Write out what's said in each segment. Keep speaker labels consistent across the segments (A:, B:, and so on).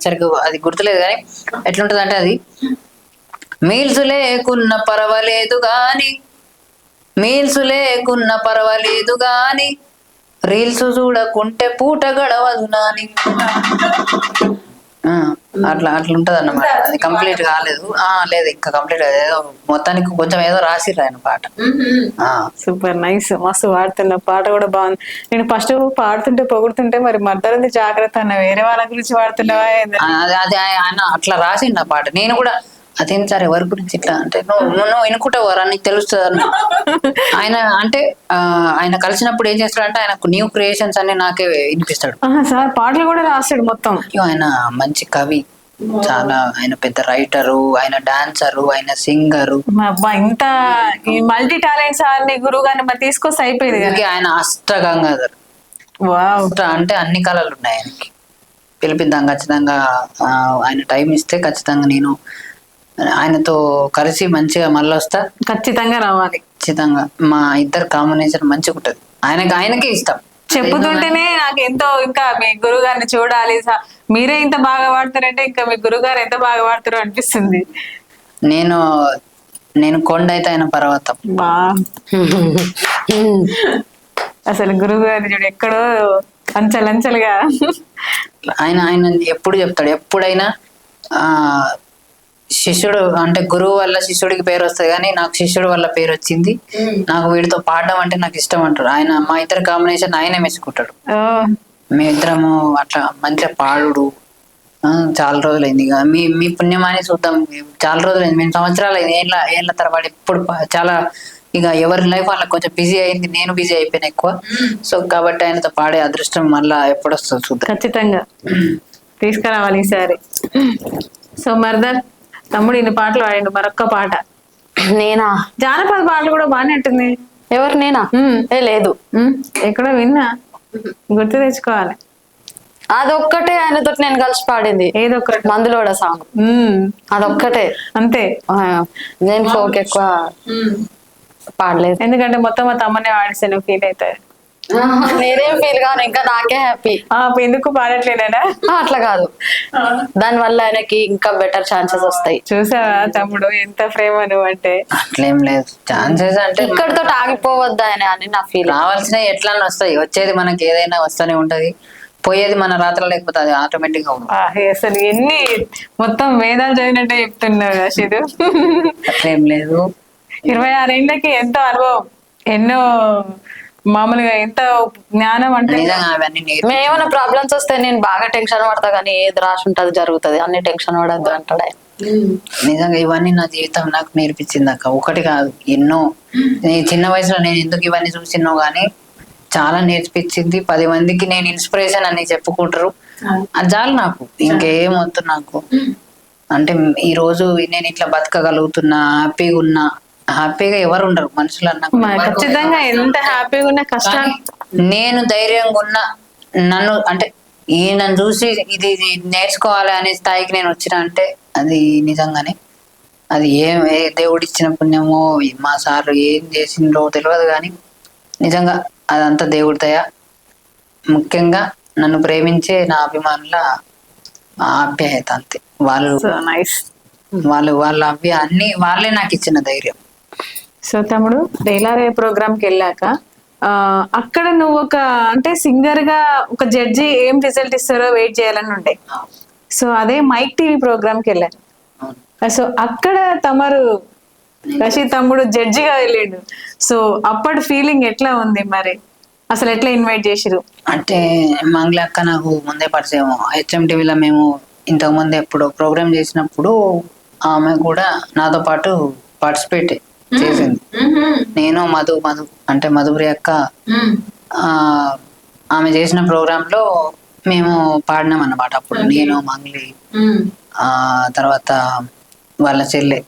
A: సరిగ్గా అది గుర్తులేదు కానీ ఎట్లుంటది అంటే అది మీల్స్ లేకున్న పర్వాలేదు గాని మీల్స్ లేకున్న పర్వాలేదు గాని రీల్స్ చూడకుంటే పూట గడవదు నాని. ఆ, అట్లా అట్లా ఉంటది అన్నమాట అది కంప్లీట్ కాలేదు. ఆ లేదు ఇంకా కంప్లీట్ ఏదో మొత్తానికి కొంచెం ఏదో రాసిర్రు ఆయన పాట. ఆ,
B: సూపర్ నైస్. మస్తు పాడుతున్న పాట కూడా బాగుంది. నేను ఫస్ట్ పాడుతుంటే పొగుడుతుంటే మరి మద్దరుంది జాగ్రత్త అన్న వేరే వాళ్ళ గురించి పాడుతున్నావా
A: అది అది ఆయన అట్లా రాసిండు ఆ పాట. నేను కూడా అదేం సార్ ఎవరి గురించి ఇట్లా? అంటే నువ్వు నువ్వు వినుకుంటావు నీకు తెలుస్తుంది అన్న ఆయన అంటే ఆయన కలిసినప్పుడు ఏం చేస్తాడంటే ఆయనకు న్యూ క్రియేషన్స్ అన్ని నాకే వినిపిస్తాడు.
B: సార్ పాటలు కూడా రాస్తాడు మొత్తం.
A: ఆయన మంచి కవి. చాలా ఆయన పెద్ద రైటరు ఆయన డాన్సరు ఆయన సింగరు
B: అబ్బా ఇంత మల్టీ టాలెంట్ సార్ని గురువు గారిని మరి తీసుకొస్తే అయిపోయింది కదా.
A: అందుకే ఆయన అష్టగంగాధర్ అంటే అన్ని కళలు ఉన్నాయి ఆయనకి. పిలిపిద్దాం ఖచ్చితంగా ఆయన టైం ఇస్తే ఖచ్చితంగా నేను ఆయనతో కలిసి మంచిగా మళ్ళీ వస్తా
B: ఖచ్చితంగా రావాలి.
A: ఖచ్చితంగా. మా ఇద్దరు కాంబినేషన్ మంచిగా ఉంటది ఆయనకి ఆయనకే ఇస్తాం
B: చెప్పుతుంటేనే నాకు ఎంతో ఇంకా మీ గురువు గారిని చూడాలి మీరే ఇంత బాగా పాడతారంటే ఇంకా మీ గురువు గారు ఎంత బాగా పాడతారో అనిపిస్తుంది.
A: నేను నేను కొండ అయితే ఆయన పర్వతం.
B: బా. అసలు గురువు గారిని చూడు ఎక్కడో అంచలంచలుగా.
A: ఆయన ఆయన ఎప్పుడు చెప్తాడు? ఎప్పుడైనా ఆ శిష్యుడు అంటే గురువు వల్ల శిష్యుడికి పేరు వస్తుంది కానీ నాకు శిష్యుడు వల్ల పేరు వచ్చింది. నాకు వీడితో పాడడం అంటే నాకు ఇష్టం అంటాడు ఆయన మా ఇద్దరు కాంబినేషన్ ఆయనే మెచ్చుకుంటాడు. మీ ఇద్దరము అట్లా మంచిగా పాడుడు. చాలా రోజులైంది ఇక. మీ మీ పుణ్యమాని చూద్దాం. చాలా రోజులైంది. మేము సంవత్సరాలు అయింది ఏళ్ళ ఏళ్ళ తరబడి ఎప్పుడు చాలా ఇక ఎవరి లైఫ్ వాళ్ళకి కొంచెం బిజీ అయింది. నేను బిజీ అయిపోయినా ఎక్కువ. సో కాబట్టి ఆయనతో పాడే అదృష్టం మళ్ళా ఎప్పుడు వస్తుందో చూద్దాం.
B: ఖచ్చితంగా. తీసుకురావాలి ఈసారి. సో మర్దర్ తమ్ముడు ఇన్ని పాటలు పాడిండు మరొక్క పాట.
C: నేనా?
B: జానపద పాటలు కూడా బాగానే ఉంటుంది
C: ఎవరు నేనా. ఏ లేదు.
B: ఎక్కడో విన్నా. గుర్తు తెచ్చుకోవాలి.
C: అదొక్కటే ఆయనతో నేను కలిసి పాడింది.
B: ఏదో ఒకటి
C: మందులోడ సాంగ్. అదొక్కటే.
B: అంతే.
C: నేను ఫోక్ ఎక్కువ పాడలేదు.
B: ఎందుకంటే మొత్తం మా తమ్మనే వాడిస్తే ఫీల్ అవుతాయి
C: నేనేం ఫీల్ కాను ఇంకా నాకే హ్యాపీ
B: ఎందుకు పాడట్లేడా
C: అట్లా కాదు. దాని వల్ల ఆయనకి ఇంకా బెటర్ ఛాన్సెస్ వస్తాయి.
B: చూసావా తమ్ముడు ఎంత ప్రేమ నువ్వు అంటే?
A: అట్లేం లేదు. ఛాన్సెస్ అంటే
C: ఇక్కడితో ఆగిపోవద్దు ఆయన అని నా ఫీల్
A: రావాల్సినవి ఎట్లా వస్తాయి. వచ్చేది మనకి ఏదైనా వస్తూనే ఉంటది. పోయేది మన రాత్రి లేకపోతే అది
B: ఆటోమేటిక్గా అసలు ఎన్ని మొత్తం వేదాలు చదివినట్టే చెప్తున్నావు రషీద్
A: అట్లేం లేదు.
B: ఇరవై ఆరేళ్ళకి ఎంతో అనుభవం. ఎన్నో మామూలుగా ఎంత జ్ఞానం అంటే
C: ఏమైనా ప్రాబ్లమ్స్ వస్తే నేను బాగా టెన్షన్ పడతా కానీ ఏది రాసి ఉంటది జరుగుతుంది. అన్ని టెన్షన్ పడద్దు అంటాడు ఆయన.
A: నిజంగా ఇవన్నీ నా జీవితం నాకు నేర్పించింది అక్క. ఒకటి కాదు ఎన్నో. నేను చిన్న వయసులో నేను ఎందుకు ఇవన్నీ చూసినో గానీ చాలా నేర్పించింది. పది మందికి నేను ఇన్స్పిరేషన్ అని చెప్పుకుంటారు. అది చాలు నాకు. ఇంకేం వద్దు నాకు. అంటే ఈ రోజు నేను ఇట్లా బతకగలుగుతున్నా హ్యాపీగా ఉన్నా హ్యాపీగా ఎవరు ఉండరు మనుషులు అన్నాక
B: మా ఖచ్చితంగా ఎంత హ్యాపీగా ఉన్న కష్టాలు
A: నేను ధైర్యంగా ఉన్నా నన్ను అంటే ఈయనను చూసి ఇది ఇది నేర్చుకోవాలి అనే స్థాయికి నేను వచ్చిన అంటే అది నిజంగానే. అది ఏం ఏ దేవుడు ఇచ్చిన పుణ్యమో మా సార్ ఏం చేసిండ్రో తెలియదు కానీ నిజంగా అదంతా దేవుడి దయ. ముఖ్యంగా నన్ను ప్రేమించే నా అభిమానుల ఆప్యాయత అంతే. వాళ్ళు వాళ్ళు వాళ్ళ అభ్య అన్ని వాళ్ళే నాకు ఇచ్చిన ధైర్యం.
B: సో తమ్ముడు డైలారే ప్రోగ్రామ్కి వెళ్ళాక ఆ, అక్కడ నువ్వు ఒక అంటే సింగర్గా ఒక జడ్జి ఏం రిజల్ట్ ఇస్తారో వెయిట్ చేయాలని ఉండే. సో అదే మైక్ టీవీ ప్రోగ్రామ్కి వెళ్ళారు సో అక్కడ తమరు రషీద్ తమ్ముడు జడ్జిగా వెళ్ళాడు. సో అప్పటి ఫీలింగ్ ఎట్లా ఉంది మరి? అసలు ఎట్లా ఇన్వైట్ చేసిరు
A: అంటే మంగళ అక్క నాకు ముందే పరిచయం. హెచ్ఎం టీవీలో మేము ఇంతకు ముందు ఎప్పుడు ప్రోగ్రామ్ చేసినప్పుడు ఆమె కూడా నాతో పాటు పార్టిసిపేట్ చేసింది. నేను మధు మధు అంటే మధుప్రియ అక్క ఆ, ఆమె చేసిన ప్రోగ్రామ్లో మేము పాడినాం అన్నమాట అప్పుడు. నేను మంగ్లీ ఆ తర్వాత వాళ్ళ చెల్లె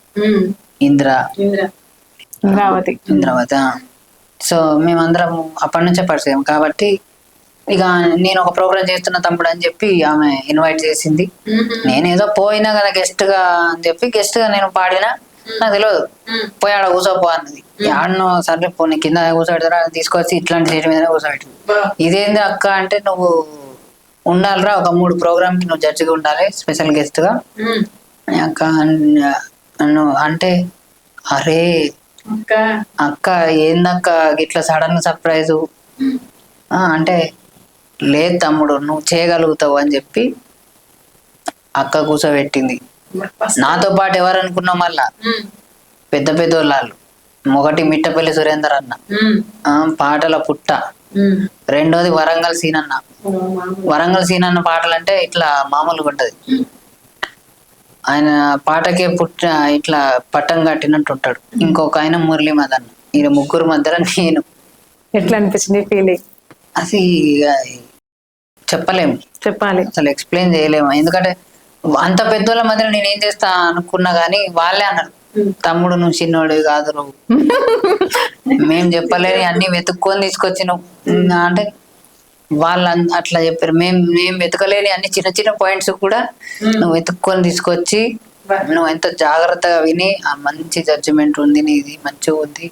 A: ఇంద్ర ఇంద్రావతి. ఆ. సో మేమందరం అప్పటి నుంచే పరిచయం. కాబట్టి ఇక నేను ఒక ప్రోగ్రామ్ చేస్తున్న తమ్ముడు అని చెప్పి ఆమె ఇన్వైట్ చేసింది. నేను ఏదో పోయినా కదా గెస్ట్గా అని చెప్పి గెస్ట్గా నేను పాడినా. నాకు తెలియదు పోయి ఆడ కూర్చోపో అన్నది ఆడను సరే పో నీ కింద కూర్చోబెడతారా తీసుకొచ్చి ఇట్లాంటి సీట్ మీద కూర్చోబెట్టింది ఇదేంది అక్క అంటే నువ్వు ఉండాలిరా ఒక మూడు ప్రోగ్రామ్కి నువ్వు జడ్జిగా ఉండాలి స్పెషల్ గెస్ట్గా అక్క అంటే అరే అక్క. ఏందక్క ఇట్లా సడన్ సర్ప్రైజ్? అంటే లేదు తమ్ముడు నువ్వు చేయగలుగుతావు అని చెప్పి అక్క కూర్చోబెట్టింది నాతో పాటు ఎవరు అనుకున్నాం మళ్ళా? పెద్ద పెద్ద వాళ్ళు ఒకటి మిట్టపల్లి సురేందర్ అన్న. ఆ, పాటల పుట్ట. రెండోది వరంగల్ సీనన్న. వరంగల్ సీనన్న పాటలు అంటే ఇట్లా మామూలుగా ఉంటది. ఆయన పాటకే పుట్ట ఇట్లా పట్టం కట్టినట్టు ఉంటాడు. ఇంకొక ఆయన మురళీ మదన్ ఈయన ముగ్గురు మధ్యలో నేను.
B: ఎట్లా అనిపించింది ఫీలింగ్
A: అది ఇక చెప్పలేము.
B: చెప్పాలి.
A: అసలు ఎక్స్ప్లెయిన్ చేయలేము. ఎందుకంటే అంత పెద్దోళ్ళ మధ్యలో నేను ఏం చేస్తా అనుకున్నా గానీ వాళ్ళే అన్నారు. తమ్ముడు నువ్వు చిన్నోడు కాదు నువ్వు మేం చెప్పలేని అన్ని వెతుక్కొని తీసుకొచ్చి నువ్వు అంటే వాళ్ళు అట్లా చెప్పారు. మేం మేం వెతకలేని అన్ని చిన్న చిన్న పాయింట్స్ కూడా నువ్వు వెతుక్కొని తీసుకొచ్చి నువ్వు ఎంత జాగ్రత్తగా విని ఆ మంచి జడ్జిమెంట్ ఉంది నీది మంచిగా ఉంది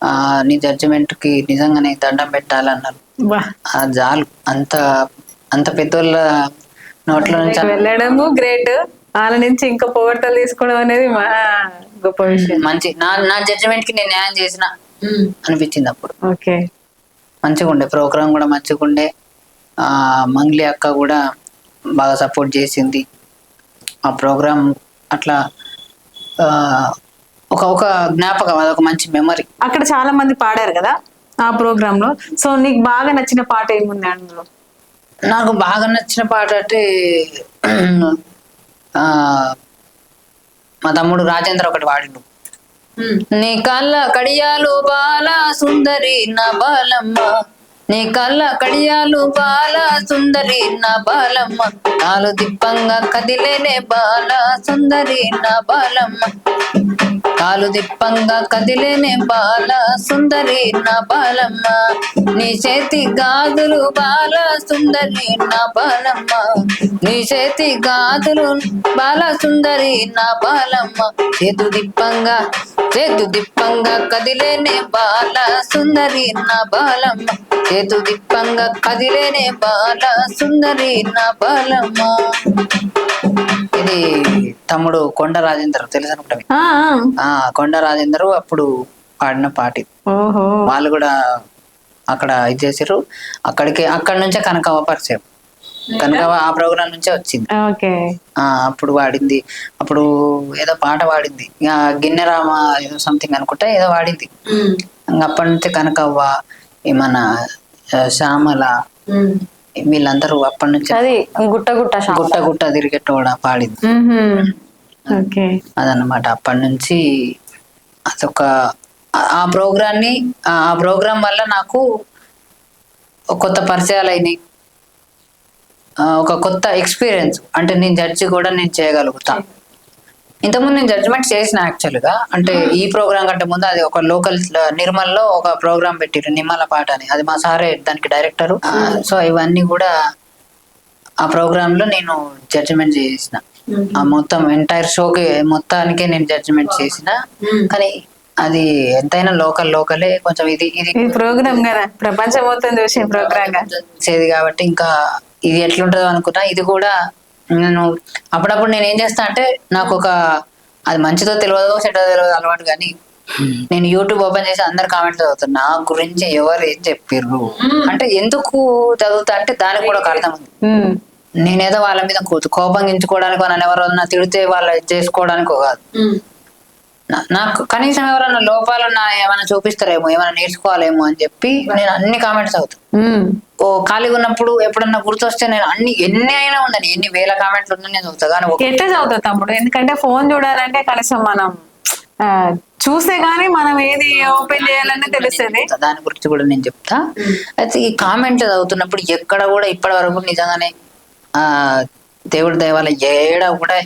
A: ఆ నీ జడ్జిమెంట్కి నిజంగానే దండం పెట్టాలన్నారు. ఆ జాలు. అంత అంత పెద్దోళ్ళ నోట్ల నుంచి
B: వెళ్ళడము గ్రేట్. వాళ్ళ నుంచి ఇంకా పొగడతలు తీసుకోవడం అనేది మహా గొప్ప విషయం.
A: మంచి. నా నా జడ్జిమెంట్కి నేను న్యాయం చేసిన అనిపించింది అప్పుడు.
B: ఓకే.
A: మంచిగా ఉండే ప్రోగ్రామ్ కూడా మంచిగా ఉండే ఆ మంగ్లీ అక్క కూడా బాగా సపోర్ట్ చేసింది. ఆ ప్రోగ్రామ్ అట్లా ఒక ఒక జ్ఞాపకం అదొక మంచి మెమరీ
B: అక్కడ చాలా మంది పాడారు కదా ఆ ప్రోగ్రామ్లో సో నీకు బాగా నచ్చిన పాట ఏముంది అందులో?
A: నాకు బాగా నచ్చిన పాట అంటే ఆ, మా తమ్ముడు రాజేంద్ర ఒకటి వాడిండు నీ కళ్ళ కడియాలు బాల సుందరి నా బాలమ్మ నీ కళ్ళ కడియాలు బాల సుందరి నా బాలమ్మ. నాలు దిప్పంగా కదిలేనే బాల సుందరి నా బాలమ్మ. కాలు దిప్పంగా కదిలేనే బాల సుందరి నా బాలమ్మ. నీ చేతి గాజులు బాల సుందరి నా బాలమ్మ. నీ చేతి గాజులు బాల సుందరి నా బాలమ్మ. చేతు దిప్పంగా చేతు దిప్పంగా కదిలేనే బాల సుందరి నా బాలమ్మ. చేతు దిప్పంగా కదిలేనే బాల సుందరి నా బాలమ్మ. ఇది తమ్ముడు కొండ రాజేందర్ తెలుసు అనుకుంటా
B: ఆ,
A: కొండ రాజేందర్ అప్పుడు పాడిన పాట.
B: ఓహో.
A: వాళ్ళు కూడా అక్కడ ఇది చేసారు అక్కడికి అక్కడ నుంచే కనకవ్వ పరిచయం. కనకవ్వ ఆ ప్రోగ్రాం నుంచే వచ్చింది.
B: ఓకే.
A: ఆ అప్పుడు వాడింది అప్పుడు ఏదో పాట ఇక గిన్నెరామ ఏదో సంథింగ్ అనుకుంటా ఏదో వాడింది ఇంక అప్పటి నుంచి కనకవ్వ మన శ్యామల వీళ్ళందరూ అప్పటి నుంచి
C: అది గుట్ట గుట్ట
A: గుట్ట గుట్ట తిరిగేట్టు కూడా పాడింది. అదన్నమాట. అప్పటి నుంచి అదొక ఆ- ఆ ప్రోగ్రాన్ని ఆ ప్రోగ్రాం వల్ల నాకు ఒక కొత్త పరిచయాలు అయినాయి. ఒక కొత్త ఎక్స్పీరియన్స్. అంటే నేను జడ్జి కూడా నేను చేయగలుగుతా. ఇంతకుముందు నేను జడ్జిమెంట్ చేసిన యాక్చువల్గా అంటే ఈ ప్రోగ్రామ్ కంటే ముందు అది ఒక లోకల్ నిర్మల్లో ఒక ప్రోగ్రామ్ పెట్టిరు నిమ్మల పాట అని. అది మా సారే దానికి డైరెక్టరు సో ఇవన్నీ కూడా ఆ ప్రోగ్రామ్లో నేను జడ్జిమెంట్ చేసిన. ఆ మొత్తం ఎంటైర్ షోకి మొత్తానికే నేను జడ్జిమెంట్ చేసిన. కానీ అది ఎంతైనా లోకల్ లోకలే కొంచెం ఇది ఇది
B: ప్రోగ్రామ్ కదా ప్రపంచం మొత్తం చూసే ప్రోగ్రామ్
A: చేది కాబట్టి ఇంకా ఇది ఎట్లుంటుందో అనుకున్నా. ఇది కూడా నేను అప్పుడప్పుడు నేను ఏం చేస్తా అంటే నాకు ఒక అది మంచిదో తెలియదో చెడ్డదో తెలియదు అలవాటు కానీ నేను యూట్యూబ్ ఓపెన్ చేసి అందరు కామెంట్లు చదువుతాను నా గురించి ఎవరు ఏం చెప్పిర్రు? అంటే ఎందుకు చదువుతా అంటే దానికి కూడా ఒక అర్థం ఉంది. నేనేదో వాళ్ళ మీద కో- కోపగించుకోవడానికి నన్ను ఎవరన్నా తిడితే వాళ్ళు చేసుకోవడానికో కాదు. నాకు కనీసం ఎవరైనా లోపాలు నా ఏమైనా చూపిస్తారేమో ఏమైనా నేర్చుకోవాలేమో అని చెప్పి నేను అన్ని కామెంట్స్ అవుతాను. ఓ ఖాళీగా ఉన్నప్పుడు ఎప్పుడన్నా గుర్తొస్తే నేను అన్ని ఎన్ని అయినా ఉండని ఎన్ని వేల కామెంట్లు ఉన్నా నేను చదువుతా. కానీ
B: ఎట్లా చదువుతావు తమ్ముడు? ఎందుకంటే ఫోన్ చూడాలంటే కనీసం మనం చూస్తే గానీ మనం ఏది ఓపెన్ చేయాలనే తెలుస్తుంది.
A: దాని గురించి కూడా నేను చెప్తా. అయితే ఈ కామెంట్ చదువుతున్నప్పుడు ఎక్కడ కూడా ఇప్పటి వరకు నిజంగానే ఆ దేవుడి దయవల్ల ఏడ కూడా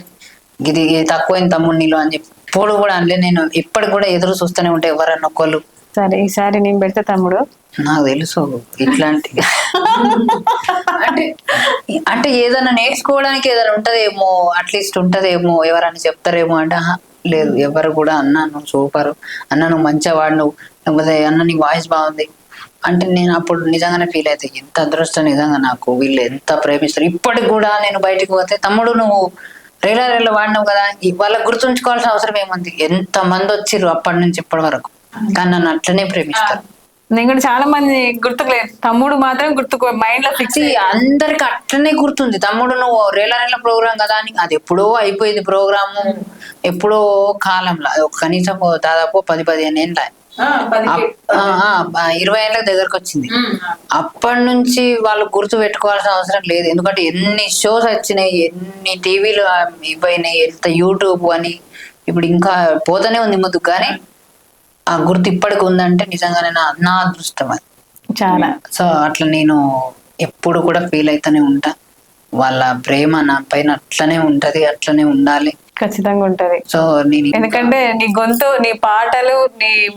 A: ఇది తక్కువైన తమ్ముడు నీళ్ళు అని చెప్పి ఇప్పుడు కూడా అనలే. నేను ఇప్పటికి కూడా ఎదురు చూస్తూనే ఉంటాయి ఎవరన్నా ఒకళ్ళు.
B: సరే ఈసారి నేను పెడతా తమ్ముడు.
A: నాకు తెలుసు ఇట్లాంటి. అంటే అంటే ఏదైనా నేర్చుకోవడానికి ఏదైనా ఉంటదేమో అట్లీస్ట్ ఉంటదేమో ఎవరైనా చెప్తారేమో అంటే లేదు ఎవరు కూడా అన్న నువ్వు సూపర్ అన్న నువ్వు మంచిగా వాడు నువ్వు లేకపోతే అన్న నీ వాయిస్ బాగుంది. అంటే నేను అప్పుడు నిజంగానే ఫీల్ అయితే ఎంత అదృష్టం నిజంగా నాకు వీళ్ళు ఎంత ప్రేమిస్తారు. ఇప్పటికి కూడా నేను బయటికి పోతే తమ్ముడు నువ్వు రేలా రేలా వాడినావు కదా ఈ వాళ్ళకి గుర్తుంచుకోవాల్సిన అవసరం ఏముంది? ఎంత మంది వచ్చిర్రు అప్పటి నుంచి ఇప్పటి వరకు? కానీ నన్ను అట్లనే ప్రేమిస్తారు.
B: నేను కూడా చాలా మంది గుర్తుకులేదు. తమ్ముడు మాత్రం గుర్తుకు మైండ్లో ఫిక్స్
A: అందరికి అట్లనే గుర్తుంది. తమ్ముడు నువ్వు రేల రేల ప్రోగ్రామ్ కదా అని అది ఎప్పుడో అయిపోయింది ప్రోగ్రాము. ఎప్పుడో కాలంలో. కనీసం దాదాపు పది పదిహేను ఏళ్ళ. ఇరవై ఏళ్ళ దగ్గరకు వచ్చింది. అప్పటి నుంచి వాళ్ళు గుర్తు పెట్టుకోవాల్సిన అవసరం లేదు. ఎందుకంటే ఎన్ని షోస్ వచ్చినాయి ఎన్ని టీవీలు ఇవ్వయినాయి ఎంత యూట్యూబ్ అని ఇప్పుడు ఇంకా పోతూనే ఉంది ముందుకు కానీ ఆ గుర్తు ఇప్పటికి ఉందంటే నిజంగానే నా నా అదృష్టం అది.
B: చాలా.
A: సో అట్లా నేను ఎప్పుడు కూడా ఫీల్ అయితేనే ఉంటా. వాళ్ళ ప్రేమ నా పైన అట్లనే ఉంటది అట్లనే ఉండాలి.
B: ఖచ్చితంగా ఉంటది.
A: సో నేను
B: ఎందుకంటే నీ గొంతు నీ పాటలు నీ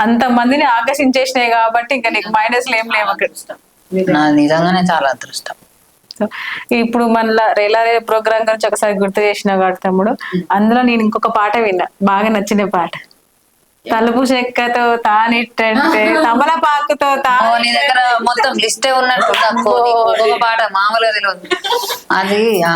B: అంత మందిని ఆకర్షించేసినాయి కాబట్టి ఇంకా నీకు మైనస్లు ఏం లేవు అక్కడ.
A: నా నిజంగానే చాలా అదృష్టం.
B: సో ఇప్పుడు మన రేలా రే ప్రోగ్రామ్ గురించి ఒకసారి గుర్తు చేసిన కాబట్టి తమ్ముడు. అందులో నేను ఇంకొక పాట విన్నా. బాగా నచ్చిన పాట. తలుపు చెక్కతో తానిట్టంటే తమలపాకుతో
A: ఓ,
B: తా
A: నీ దగ్గర మొత్తం లిస్టే ఉన్నట్టు పాట మామూలుగా తెలియదు అది ఆ,